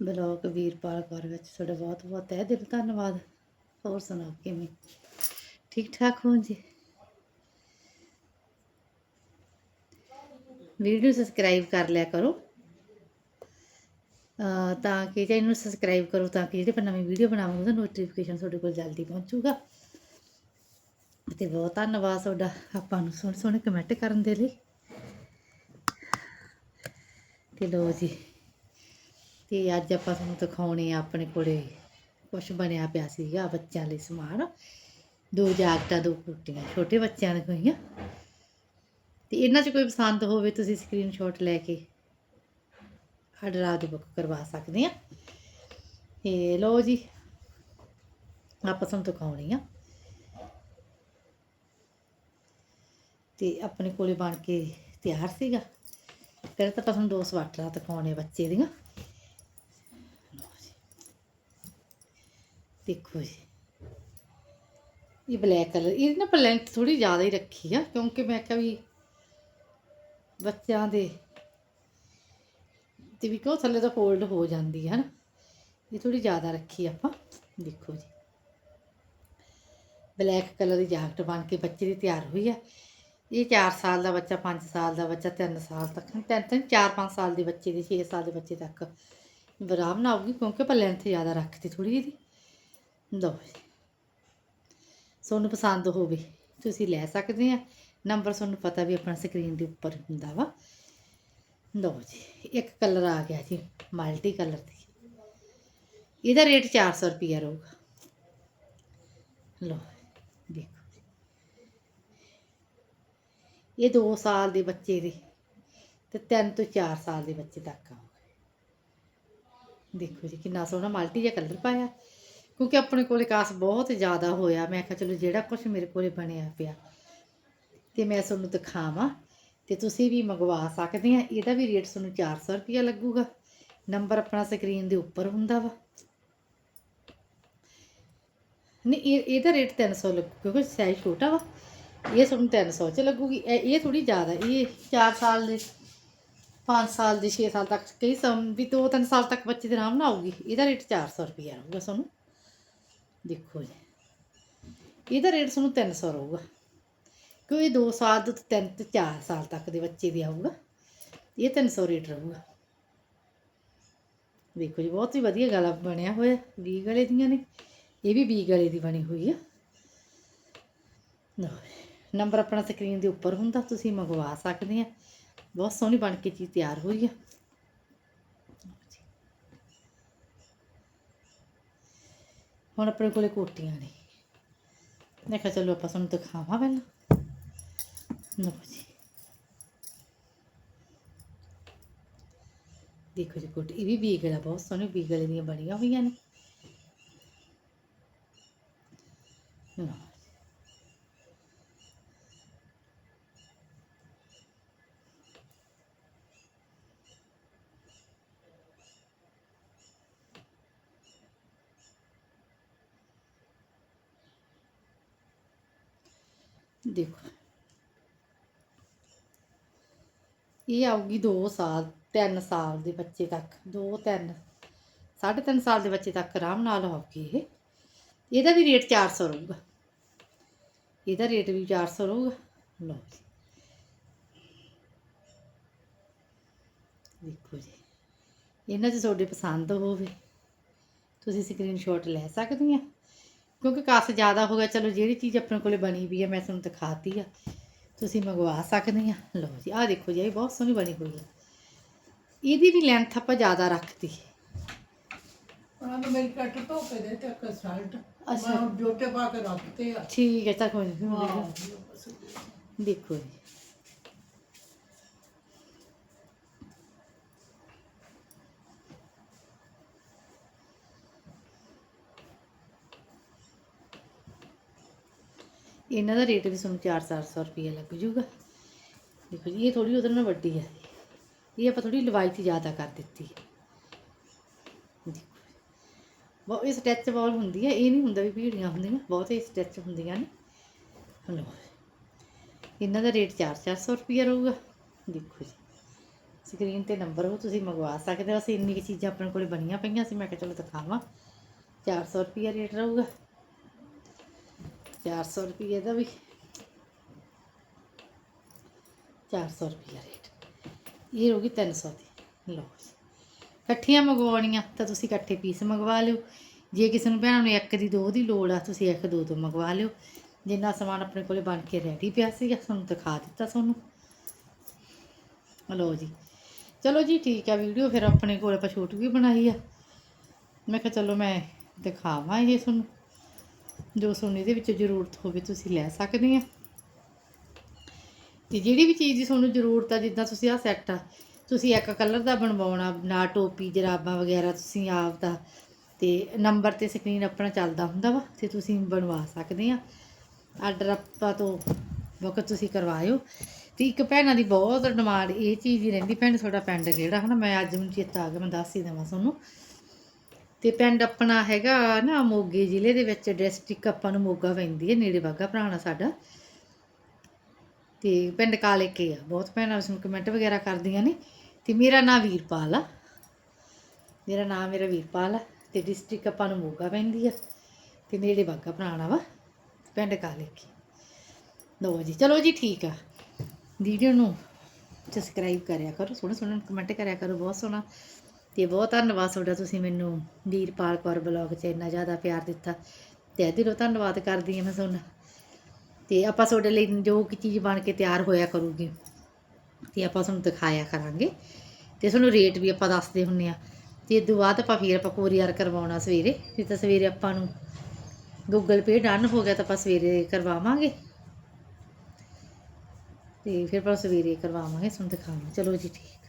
Blog Veerpal Kaur ਵਿੱਚ ਤੁਹਾਡਾ ਬਹੁਤ ਬਹੁਤ ਤਹਿ ਦਿਲ, ਧੰਨਵਾਦ। ਹੋਰ ਸੁਣਾਓ, ਕਿਵੇਂ? ਠੀਕ ਠਾਕ ਹੋ ਜੀ? ਵੀਡੀਓ ਸਬਸਕ੍ਰਾਈਬ ਕਰ ਲਿਆ ਕਰੋ। ਤਾਂ ਕਿ ਚੈਨਲ ਨੂੰ ਸਬਸਕ੍ਰਾਈਬ ਕਰੋ, ਤਾਂ ਕਿ ਜਿਹੜੇ ਪਰ ਨਵੀਂ ਵੀਡੀਓ ਬਣਾਵਾਂਗੇ, ਉਹਦਾ ਨੋਟੀਫਿਕੇਸ਼ਨ ਤੁਹਾਡੇ ਕੋਲ ਜਲਦੀ ਪਹੁੰਚੂਗਾ। ਤੇ ਬਹੁਤ ਧੰਨਵਾਦ ਤੁਹਾਡਾ, ਆਪਾਂ ਨੂੰ ਸੋਹਣੇ ਸੋਹਣੇ ਕਮੈਂਟ ਕਰਨ ਦੇ ਲਈ। ਤੇ ਲੋ ਜੀ। ਤੇ ਅੱਜ ਆਪਾਂ ਤੁਹਾਨੂੰ ਦਿਖਾਉਣੇ ਆ ਆਪਣੇ ਕੋਲੇ ਕੁਝ ਬਣਿਆ ਪਿਆ ਸੀਗਾ ਬੱਚਿਆਂ ਲਈ ਸਮਾਨ। ਦੋ ਜਾਕਟਾਂ, ਦੋ ਕੁੱਟੀਆਂ, ਛੋਟੇ ਬੱਚਿਆਂ ਨੇ ਹੋਈਆਂ ਤੇ ਇਹਨਾਂ 'ਚ ਕੋਈ ਪਸੰਦ ਹੋਵੇ ਤੁਸੀਂ ਸਕਰੀਨਸ਼ਾਟ ਲੈ ਕੇ ਆਰਡਰ ਆਦੀ ਬੁੱਕ ਕਰਵਾ ਸਕਦੇ ਆ। ਤੇ ਲੋ ਜੀ, ਆਪਾਂ ਤੁਹਾਨੂੰ ਦਿਖਾਉਣੀ ਆ। ਤੇ ਆਪਣੇ ਕੋਲੇ ਬਣ ਕੇ ਤਿਆਰ ਸੀਗਾ। ਫਿਰ ਤਾਂ ਆਪਾਂ ਤੁਹਾਨੂੰ ਦੋ ਸਵਾਟਰਾਂ ਦਿਖਾਉਣੇ ਬੱਚੇ ਦੀਆਂ ਲਓ ਜੀ। ਦੇਖੋ ਜੀ। ਇਹ ਬਲੈਕ ਕਲਰ ਇਹ ਨਾ ਪਰ ਲੈਂਥ ਥੋੜੀ ਜ਼ਿਆਦਾ ਹੀ ਰੱਖੀ ਆ, ਕਿਉਂਕਿ ਮੈਂ ਕਿਹਾ ਵੀ ਬੱਚਿਆਂ ਦੇ ਤੇ ਵੀ ਕਿਉਂ ਥੱਲੇ ਤਾਂ ਫੋਲਡ ਹੋ ਜਾਂਦੀ ਹੈ ਨਾ ਇਹ ਥੋੜੀ ਜ਼ਿਆਦਾ ਰੱਖੀ ਆਪਾਂ, ਦੇਖੋ ਜੀ। ਬਲੈਕ ਕਲਰ ਦੀ ਜੈਕਟ ਬਣ ਕੇ ਬੱਚੇ ਦੀ ਤਿਆਰ ਹੋਈ ਆ। ਇਹ 4 ਸਾਲ ਦਾ ਬੱਚਾ 5 ਸਾਲ ਦਾ ਬੱਚਾ 3 ਸਾਲ ਤੱਕ ਤਿੰਨ ਤਿੰਨ 4 5 ਸਾਲ ਦੇ ਬੱਚੇ ਦੀ 6 ਸਾਲ ਦੇ ਬੱਚੇ ਤੱਕ ਆਰਾਮ ਨਾਲ ਆਊਗੀ, ਕਿਉਂਕਿ ਆਪਾਂ ਲੈਂਥ ਜ਼ਿਆਦਾ ਰੱਖਤੀ ਥੋੜੀ ਜਿਹੀ ਲਓ ਜੀ। ਤੁਹਾਨੂੰ ਪਸੰਦ ਹੋਵੇ, ਤੁਸੀਂ ਲੈ ਸਕਦੇ ਆ। ਨੰਬਰ ਤੁਹਾਨੂੰ ਪਤਾ ਵੀ ਆਪਣਾ ਸਕਰੀਨ ਦੇ ਉੱਪਰ ਹੁੰਦਾ ਵਾ। ਲਓ ਜੀ, ਇੱਕ ਕਲਰ ਆ ਗਿਆ ਜੀ, ਮਲਟੀ ਕਲਰ ਦੀ। ਇਹਦਾ ਰੇਟ 400 ਰੁਪਿਆ ਰਹੂਗਾ। ਲਓ, ਦੇਖੋ ਜੀ। ਇਹ 2 ਸਾਲ ਦੇ ਬੱਚੇ ਦੇ ਤੇ 3 ਤੋਂ 4 ਸਾਲ ਦੇ ਬੱਚੇ ਤੱਕ ਆਊਗਾ। ਦੇਖੋ ਜੀ, ਕਿੰਨਾ ਸੋਹਣਾ ਮਲਟੀ ਜਿਹਾ ਕਲਰ ਪਾਇਆ। ਕਿਉਂਕਿ ਆਪਣੇ ਕੋਲ ਕਾਸ ਬਹੁਤ ਜ਼ਿਆਦਾ ਹੋਇਆ। ਮੈਂ ਕਿਹਾ, ਚਲੋ, ਜਿਹੜਾ ਕੁਝ ਮੇਰੇ ਕੋਲੇ ਬਣਿਆ ਪਿਆ, ਤੇ ਮੈਂ ਤੁਹਾਨੂੰ ਦਿਖਾਵਾਂ, ਤੇ ਤੁਸੀਂ ਵੀ ਮੰਗਵਾ ਸਕਦੇ ਆ। ਇਹਦਾ ਵੀ ਰੇਟ ਤੁਹਾਨੂੰ 400 ਰੁਪਇਆ ਲੱਗੂਗਾ। ਨੰਬਰ ਆਪਣਾ ਸਕਰੀਨ ਦੇ ਉੱਪਰ ਹੁੰਦਾ ਵਾ। ਨਹੀਂ, ਇਹ, ਇਹਦਾ ਰੇਟ 300 ਲੱਗੂ, ਕਿਉਂਕਿ ਸਾਈਜ਼ ਛੋਟਾ ਵਾ। ਇਹ ਤੁਹਾਨੂੰ 300 ਚ ਲੱਗੂਗੀ। ਇਹ ਇਹ ਥੋੜੀ ਜ਼ਿਆਦਾ, ਇਹ 4 ਸਾਲ ਦੇ 5 ਸਾਲ ਦੇ 6 ਸਾਲ ਤੱਕ ਕਈ ਸਮ, ਵੀ 2-3 ਸਾਲ ਤੱਕ ਬੱਚੇ ਦੇ ਆਰਾਮ ਨਾਲ ਆਊਗੀ। ਇਹਦਾ ਰੇਟ 400 ਰੁਪਇਆ ਆਊਗਾ ਤੁਹਾਨੂੰ। ਦੇਖੋ ਜੀ। ਇਹਦਾ ਰੇਟ ਤੁਹਾਨੂੰ 300 ਰਹੂਗਾ। ਕਿਉਂ ਇਹ 2 ਸਾਲ ਤੋਂ 3 ਤੋਂ 4 ਸਾਲ ਤੱਕ ਦੇ ਬੱਚੇ ਦੇ ਆਊਗਾ। ਇਹ 300 ਰੇਟ ਰਹੂਗਾ। ਦੇਖੋ ਜੀ, ਬਹੁਤ ਹੀ ਵਧੀਆ ਗਲਾ ਬਣਿਆ ਹੋਇਆ। ਵੀ ਗਲੇ ਦੀਆਂ ਨੇ। ਇਹ ਵੀ ਵੀ ਗਲੇ ਦੀ ਬਣੀ ਹੋਈ ਆ। ਨੰਬਰ ਆਪਣਾ ਸਕਰੀਨ ਦੇ ਉੱਪਰ ਹੁੰਦਾ, ਤੁਸੀਂ ਮੰਗਵਾ ਸਕਦੇ ਆ। ਬਹੁਤ ਸੋਹਣੀ ਬਣ ਕੇ ਚੀਜ਼ ਤਿਆਰ ਹੋਈ ਆ। ਹੁਣ ਆਪਣੇ ਕੋਲੇ ਕੋਟੀਆਂ ਨੇ। ਮੈਂ ਕਿਹਾ ਚਲੋ ਆਪਾਂ ਤੁਹਾਨੂੰ ਦਿਖਾਵਾਂ ਪਹਿਲਾਂ। ਲਓ ਜੀ। ਦੇਖੋ ਜੀ ਕੋਟੀ, ਇਹ ਵੀ ਬੀਗਲ ਆ, ਬਹੁਤ ਸੋਹਣੀ ਬੀਗਲ ਦੀਆਂ ਬਣੀਆਂ ਹੋਈਆਂ ਨੇ। ਲਓ। ਦੇਖੋ। ਇਹ ਆਊਗੀ 2 ਸਾਲ 3 ਸਾਲ ਦੇ ਬੱਚੇ ਤੱਕ 2 3 3.5 ਸਾਲ ਦੇ ਬੱਚੇ ਤੱਕ ਆਰਾਮ ਨਾਲ ਆਊਗੀ ਇਹ। ਇਹਦਾ ਵੀ ਰੇਟ 400 ਰਹੂਗਾ। ਇਹਦਾ ਰੇਟ ਵੀ 400 ਰਹੂਗਾ। ਲਓ ਜੀ। ਦੇਖੋ ਜੀ। ਇਹਨਾਂ 'ਚ ਤੁਹਾਡੇ ਪਸੰਦ ਹੋਵੇ। ਤੁਸੀਂ ਸਕਰੀਨਸ਼ਾਟ ਲੈ ਸਕਦੇ ਆ ਕਿਉਂਕਿ ਕਾਫੀ ਜ਼ਿਆਦਾ ਹੋ ਗਿਆ ਚਲੋ ਜਿਹੜੀ ਚੀਜ਼ ਆਪਣੇ ਕੋਲੇ ਬਣੀ ਵੀ ਆ ਮੈਂ ਤੁਹਾਨੂੰ ਦਿਖਾਤੀ ਆ। ਤੁਸੀਂ ਮੰਗਵਾ ਸਕਦੇ ਆ। ਲਓ ਜੀ ਆਹ ਦੇਖੋ ਜੀ ਇਹ ਬਹੁਤ ਸੋਹਣੀ ਬਣੀ ਹੋਈ ਹੈ ਇਹਦੀ ਵੀ ਲੈਂਥ ਆਪਾਂ ਜ਼ਿਆਦਾ ਰੱਖਤੀ। ਉਹਨਾਂ ਨੇ ਮੇਰੀ ਕੱਟ ਧੋ ਕੇ ਦੇ ਤੇ ਇੱਕ ਸ਼ਰਟ ਅੱਛਾ। ਜੋਟੇ ਪਾ ਕੇ ਰੱਖਤੇ ਆ। ਠੀਕ ਹੈ ਤਾਂ ਕੋਈ ਨਹੀਂ ਹਾਂ। ਦੇਖੋ ਜੀ। ਇਹਨਾਂ ਦਾ ਰੇਟ ਵੀ ਤੁਹਾਨੂੰ 4-400 ਰੁਪਏ ਲੱਗ ਜੂਗਾ ਦੇਖੋ ਜੀ, ਇਹ ਥੋੜੀ ਉਹਦੇ ਨਾਲ ਵੱਡੀ ਹੈ। ਇਹ ਆਪਾਂ ਥੋੜੀ ਲਵਾਇਤੀ ਜ਼ਿਆਦਾ ਕਰ ਦਿੱਤੀ। ਹੈ ਦੇਖੋ ਬਹੁਤ ਇਹ ਸਟੈਚੇਬਲ ਹੁੰਦੀ ਹੈ, ਇਹ ਨਹੀਂ ਹੁੰਦਾ ਵੀ ਭੀੜੀਆਂ ਹੁੰਦੀਆਂ, ਬਹੁਤ ਹੀ ਸਟੈਚ ਹੁੰਦੀਆਂ ਨੇ। ਹਲੋ, ਇਹਨਾਂ ਦਾ ਰੇਟ 4-400 ਰੁਪਏ ਰਹੂਗਾ। ਦੇਖੋ ਜੀ ਸਕਰੀਨ ਤੇ ਨੰਬਰ ਉਹ ਤੁਸੀਂ ਮੰਗਵਾ ਸਕਦੇ ਹੋ। ਅਸੀਂ ਇੰਨੀ ਕੁ ਚੀਜ਼ਾਂ ਆਪਣੇ ਕੋਲੇ ਬਣੀਆਂ ਪਈਆਂ ਸੀ, ਮੈਂ ਕਿਹਾ ਚਲੋ ਦਿਖਾਵਾਂ। 400 ਰੁਪਏ ਰੇਟ ਰਹੂਗਾ। 400 ਰੁਪਏ ਦਾ ਵੀ। 400 ਰੁਪਏ ਰੇਟ ਇਹ ਹੋ ਹੋਗੀ 300 ਦੀ। ਲਓ ਜੀ। ਇਕੱਠੀਆਂ ਮੰਗਵਾਉਣੀਆਂ ਤਾਂ ਤੁਸੀਂ ਇਕੱਠੇ ਪੀਸ ਮੰਗਵਾ ਲਿਓ। ਜੇ ਕਿਸੇ ਨੂੰ ਭੈਣਾਂ ਨੂੰ ਇੱਕ ਦੀ ਦੋ ਦੀ ਲੋੜ ਆ, ਤੁਸੀਂ ਇੱਕ ਦੋ ਤੋਂ ਮੰਗਵਾ ਲਿਓ। ਜਿੰਨਾ ਸਮਾਨ ਆਪਣੇ ਕੋਲੇ ਬਣ ਕੇ ਰੈਡੀ ਪਿਆ ਸੀਗਾ, ਤੁਹਾਨੂੰ ਦਿਖਾ ਦਿੱਤਾ ਤੁਹਾਨੂੰ। ਲਓ ਜੀ। ਚਲੋ ਜੀ, ਠੀਕ ਆ ਵੀਡੀਓ। ਫਿਰ ਆਪਣੇ ਕੋਲ ਆਪਾਂ ਛੋਟ ਵੀ ਬਣਾਈ ਆ। ਮੈਂ ਕਿਹਾ ਚਲੋ ਮੈਂ ਦਿਖਾਵਾਂ ਇਹ ਤੁਹਾਨੂੰ। ਜੋ ਤੁਹਾਨੂੰ ਇਹਦੇ ਵਿੱਚ ਜ਼ਰੂਰਤ ਹੋਵੇ ਤੁਸੀਂ ਲੈ ਸਕਦੇ ਆ। ਤੇ ਜਿਹੜੀ ਵੀ ਚੀਜ਼ ਦੀ ਤੁਹਾਨੂੰ ਜ਼ਰੂਰਤ ਆ, ਜਿੱਦਾਂ ਤੁਸੀਂ ਆਹ ਸੈੱਟ ਆ, ਤੁਸੀਂ ਇੱਕ ਕਲਰ ਦਾ ਬਣਵਾਉਣਾ, ਨਾ ਟੋਪੀ, ਜਰਾਬਾਂ ਵਗੈਰਾ ਤੁਸੀਂ ਆਪ ਦਾ ਤੇ ਨੰਬਰ ਤੇ ਸਕਰੀਨ ਆਪਣਾ ਚੱਲਦਾ ਹੁੰਦਾ ਵਾ, ਤੇ ਤੁਸੀਂ ਬਣਵਾ ਸਕਦੇ ਆ। ਆਰਡਰ ਆਪਾਂ ਤੋਂ ਵਕਤ ਤੁਸੀਂ ਕਰਵਾਇਓ। ਤੇ ਇੱਕ ਭੈਣਾਂ ਦੀ ਬਹੁਤ ਡਿਮਾਂਡ ਇਹ ਚੀਜ਼ ਹੀ ਰਹਿੰਦੀ, ਭੈਣ ਤੁਹਾਡਾ ਪਿੰਡ ਕਿਹੜਾ? ਹਨਾ, ਮੈਂ ਅੱਜ ਮੈਨੂੰ ਚੇਤਾ ਆ ਗਿਆ, ਮੈਂ ਦੱਸ ਹੀ ਦੇਵਾਂ ਤੁਹਾਨੂੰ। ਤੇ ਪਿੰਡ ਆਪਣਾ ਹੈਗਾ ਨਾ ਮੋਗੇ ਜ਼ਿਲ੍ਹੇ ਦੇ ਵਿੱਚ ਡਿਸਟ੍ਰਿਕਟ ਆਪਾਂ ਨੂੰ ਮੋਗਾ ਪੈਂਦੀ ਹੈ, ਨੇੜੇ ਬਾਗਾ ਭਰਾਣਾ ਸਾਡਾ। ਤੇ ਪਿੰਡ ਕਾਲੇ ਕੇ ਆ, ਬਹੁਤ ਭੈਣਾਂ ਉਸ ਨੂੰ ਕਮੈਂਟ ਵਗੈਰਾ ਕਰਦੀਆਂ ਨੇ। ਤੇ ਮੇਰਾ ਨਾਮ ਵੀਰਪਾਲ ਆ। ਮੇਰਾ ਨਾਮ ਮੇਰਾ ਵੀਰਪਾਲ ਆ ਤੇ ਡਿਸਟ੍ਰਿਕਟ ਆਪਾਂ ਨੂੰ ਮੋਗਾ ਪੈਂਦੀ ਆ ਤੇ ਨੇੜੇ ਬਾਗਾ ਭਰਾਣਾ ਵਾ, ਪਿੰਡ ਕਾਲੇ ਕੇ। ਲਓ ਜੀ, ਚਲੋ ਜੀ ਠੀਕ ਆ। ਵੀਡੀਓ ਨੂੰ ਸਬਸਕ੍ਰਾਈਬ ਕਰਿਆ ਕਰੋ, ਸੋਹਣੇ ਸੋਹਣੇ ਕਮੈਂਟ ਕਰਿਆ ਕਰੋ, ਬਹੁਤ ਸੋਹਣਾ। ਤੇ ਬਹੁਤ ਧੰਨਵਾਦ ਤੁਹਾਡਾ ਤੁਸੀਂ ਮੈਨੂੰ ਵੀਰਪਾਲ ਕੌਰ ਬਲੌਗ 'ਚ ਇੰਨਾ ਜ਼ਿਆਦਾ ਪਿਆਰ ਦਿੱਤਾ। ਤੇ ਦਿਲੋਂ ਧੰਨਵਾਦ ਕਰਦੀ ਹਾਂ ਮੈਂ ਤੁਹਾਨੂੰ। ਤੇ ਆਪਾਂ ਤੁਹਾਡੇ ਲਈ ਜੋ ਕਿ ਚੀਜ਼ ਬਣ ਕੇ ਤਿਆਰ ਹੋਇਆ ਕਰੂਗੀ, ਤੇ ਆਪਾਂ ਤੁਹਾਨੂੰ ਦਿਖਾਇਆ ਕਰਾਂਗੇ। ਤੇ ਤੁਹਾਨੂੰ ਰੇਟ ਵੀ ਆਪਾਂ ਦੱਸਦੇ ਹੁੰਨੇ ਆ। ਤੇ ਇਸ ਤੋਂ ਬਾਅਦ ਆਪਾਂ ਫਿਰ ਆਪਾਂ ਕੋਰੀਅਰ ਕਰਵਾਉਣਾ ਸਵੇਰੇ। ਫਿਰ ਤਾਂ ਸਵੇਰੇ ਆਪਾਂ ਨੂੰ ਗੂਗਲ ਪੇ ਡਨ ਹੋ ਗਿਆ ਤਾਂ ਆਪਾਂ ਸਵੇਰੇ ਕਰਵਾਵਾਂਗੇ। ਤੇ ਫਿਰ ਆਪਾਂ ਸਵੇਰੇ ਕਰਵਾਵਾਂਗੇ, ਤੁਹਾਨੂੰ ਦਿਖਾਵਾਂਗੇ। ਚਲੋ ਜੀ, ਠੀਕ।